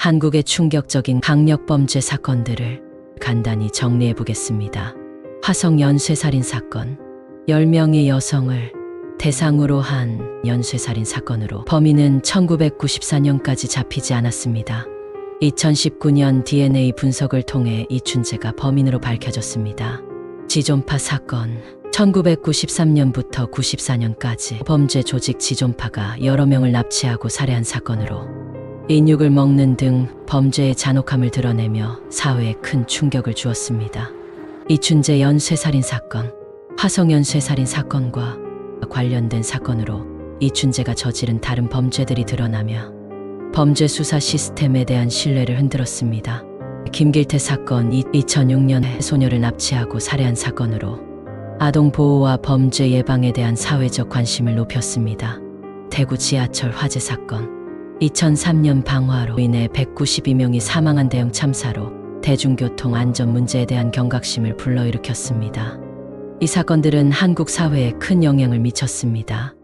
한국의 충격적인 강력범죄 사건들을 간단히 정리해 보겠습니다. 화성 연쇄살인 사건. 10명의 여성을 대상으로 한 연쇄살인 사건으로 범인은 1994년까지 잡히지 않았습니다. 2019년 DNA 분석을 통해 이춘재가 범인으로 밝혀졌습니다. 지존파 사건. 1993년부터 94년까지 범죄 조직 지존파가 여러 명을 납치하고 살해한 사건으로 인육을 먹는 등 범죄의 잔혹함을 드러내며 사회에 큰 충격을 주었습니다. 이춘재 연쇄살인 사건, 화성 연쇄살인 사건과 관련된 사건으로 이춘재가 저지른 다른 범죄들이 드러나며 범죄 수사 시스템에 대한 신뢰를 흔들었습니다. 김길태 사건 2006년에 소녀를 납치하고 살해한 사건으로 아동 보호와 범죄 예방에 대한 사회적 관심을 높였습니다. 대구 지하철 화재 사건 2003년 방화로 인해 192명이 사망한 대형 참사로 대중교통 안전 문제에 대한 경각심을 불러일으켰습니다. 이 사건들은 한국 사회에 큰 영향을 미쳤습니다.